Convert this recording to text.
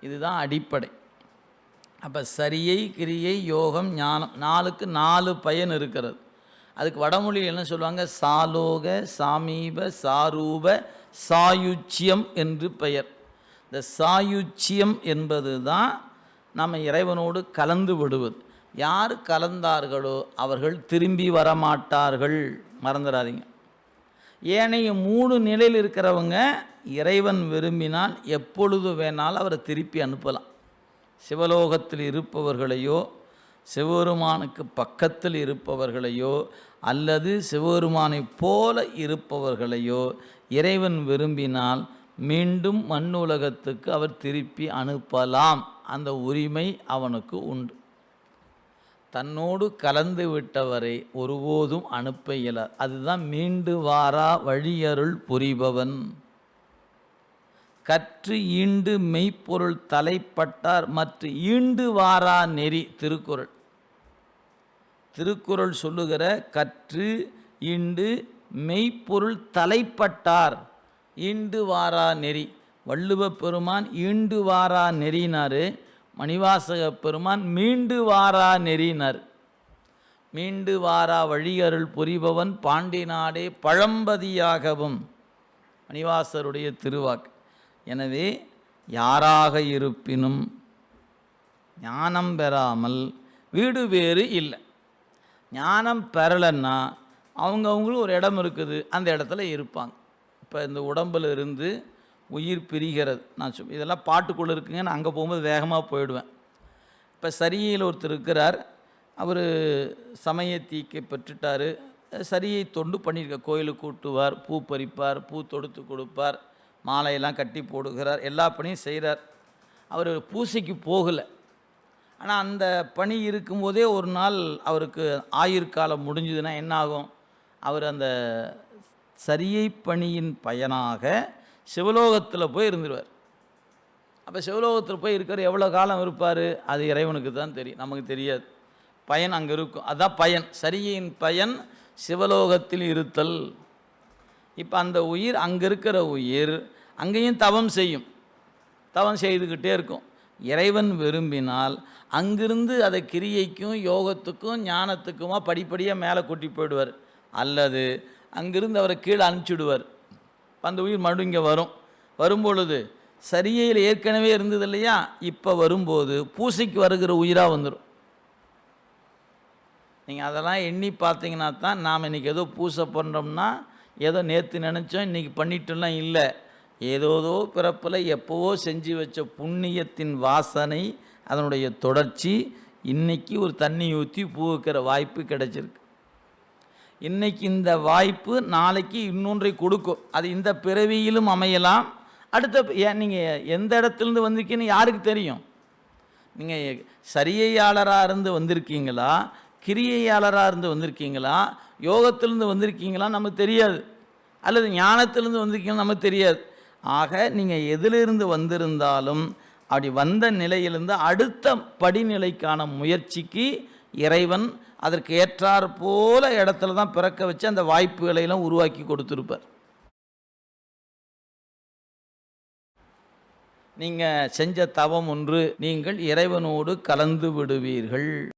இதுதான் அடிப்படை. அப்போ சரியை கிரியை யோகம் ஞானம் நாலுக்கு நாலு பயன் இருக்கிறது. அதுக்கு வடமொழியில் என்ன சொல்லுவாங்க? சாலோக சாமீப சாரூப சாயுச்சியம் என்று பெயர். இந்த சாயுச்சியம் என்பது தான் நம்ம இறைவனோடு கலந்து விடுவது. யார் கலந்தார்களோ அவர்கள் திரும்பி வரமாட்டார்கள். மறந்துடாதீங்க. ஏனைய மூணு நிலையில் இருக்கிறவங்க இறைவன் விரும்பினால் எப்பொழுது வேணாலும் அவரை திருப்பி அனுப்பலாம். சிவலோகத்தில் இருப்பவர்களையோ சிவபெருமானுக்கு பக்கத்தில் இருப்பவர்களையோ அல்லது சிவபெருமானை போல இருப்பவர்களையோ இறைவன் விரும்பினால் மீண்டும் மண்ணுலகத்துக்கு அவர் திருப்பி அனுப்பலாம். அந்த உரிமை அவனுக்கு உண்டு. தன்னோடு கலந்து விட்டவரை ஒருபோதும் அனுப்ப இயலார் அதுதான் மீண்டு வாரா வழியருள் புரிபவன். கற்று ஈண்டு மெய்ப்பொருள் தலைப்பட்டார் மற்ற ஈண்டு வாரா நெறி திருக்குறள். திருக்குறள் சொல்லுகிற கற்று ஈண்டு மெய்ப்பொருள் தலைப்பட்டார் ஈண்டு வாரா நெறி. வள்ளுவ பெருமான் ஈண்டு வாரா நெறினாரு. மணிவாசக பெருமான் மீண்டு வாரா நெறினர் மீண்டு வாரா வழியருள் புரிபவன் பாண்டி நாடே பழம்பதியாகவும். மணிவாசருடைய திருவாக்கு. எனவே யாராக இருப்பினும் ஞானம் பெறாமல் வீடு வேறு இல்லை. ஞானம் பெறலைன்னா அவங்கவுங்களும் ஒரு இடம் இருக்குது. அந்த இடத்துல இருப்பாங்க. இப்போ இந்த உடம்பில் இருந்து உயிர் பிரிகிறது. நான் சொல் இதெல்லாம் பாட்டுக்குள்ளே இருக்குங்க நான் அங்கே போகும்போது வேகமாக போயிடுவேன். இப்போ சரியில் ஒருத்தர் இருக்கிறார். அவர் சமயத்தீக்கை பெற்றுட்டார். சரியை தொண்டு பண்ணியிருக்க கோயிலுக்கு கூட்டுவார் பூ பறிப்பார் பூ தொடுத்து கொடுப்பார் மாலையெல்லாம் கட்டி போடுகிறார் எல்லா பணியும் செய்கிறார் அவர் பூசைக்கு போகலை. ஆனால் அந்த பணி இருக்கும்போதே ஒரு நாள் அவருக்கு ஆயுர்காலம் முடிஞ்சதுன்னா என்ன ஆகும்? அவர் அந்த சரியை பணியின் பயனாக சிவலோகத்தில் போய் இருந்துருவார். அப்போ சிவலோகத்தில் போய் இருக்கிற எவ்வளோ காலம் இருப்பார்? அது இறைவனுக்கு தான் தெரியும். நமக்கு தெரியாது. பயன் அங்கே இருக்கும். அதான் பயன். சரியின் பயன் சிவலோகத்தில் இருத்தல். இப்போ அந்த உயிர் அங்கே இருக்கிற உயிர் அங்கேயும் தவம் செய்யும். தவம் செய்துக்கிட்டே இருக்கும். இறைவன் விரும்பினால் அங்கிருந்து அதை கிரியைக்கும் யோகத்துக்கும் ஞானத்துக்குமா படிப்படியாக மேலே கூட்டி போயிடுவார். அல்லது அங்கிருந்து அவரை கீழே அனுப்பிச்சுடுவார். அந்த உயிர் மறுபடியும் இங்கே வரும். வரும்பொழுது சரியையில் ஏற்கனவே இருந்தது இல்லையா? இப்போ வரும்போது பூசைக்கு வருகிற உயிராக வந்துடும் நீங்கள் அதெல்லாம் எண்ணி பார்த்தீங்கன்னா தான் நாம் இன்றைக்கி ஏதோ பூசை பண்ணுறோம்னா ஏதோ நேற்று நினச்சோம் இன்றைக்கி பண்ணிட்டோம்லாம் இல்லை. ஏதோதோ பிறப்பில் எப்போவோ செஞ்சு வச்ச புண்ணியத்தின் வாசனை அதனுடைய தொடர்ச்சி இன்றைக்கி ஒரு தண்ணி ஊற்றி பூ வைக்கிற வாய்ப்பு கிடச்சிருக்கு. இன்னைக்கு இந்த வாய்ப்பு நாளைக்கு இன்னொன்றை கொடுக்கும். அது இந்த பிறவியிலும் அமையலாம். அடுத்த ஏன் நீங்கள் எந்த இடத்துலேருந்து வந்திருக்கீங்கன்னு யாருக்கு தெரியும்? நீங்கள் சரியையாளராக இருந்து வந்திருக்கீங்களா? கிரியையாளராக இருந்து வந்திருக்கீங்களா? யோகத்திலேருந்து வந்திருக்கீங்களா நமக்கு தெரியாது. அல்லது ஞானத்திலேருந்து வந்திருக்கீங்களா நமக்கு தெரியாது. ஆக நீங்கள் எதிலிருந்து வந்திருந்தாலும் அப்படி வந்த நிலையிலிருந்து அடுத்த படிநிலைக்கான முயற்சிக்கு இறைவன் அதற்கு ஏற்றார் போல இடத்துல தான் பிறக்க வச்சு அந்த வாய்ப்புகளை எல்லாம் உருவாக்கி கொடுத்துருப்பார். நீங்கள் செஞ்ச தவம் ஒன்று நீங்கள் இறைவனோடு கலந்து விடுவீர்கள்.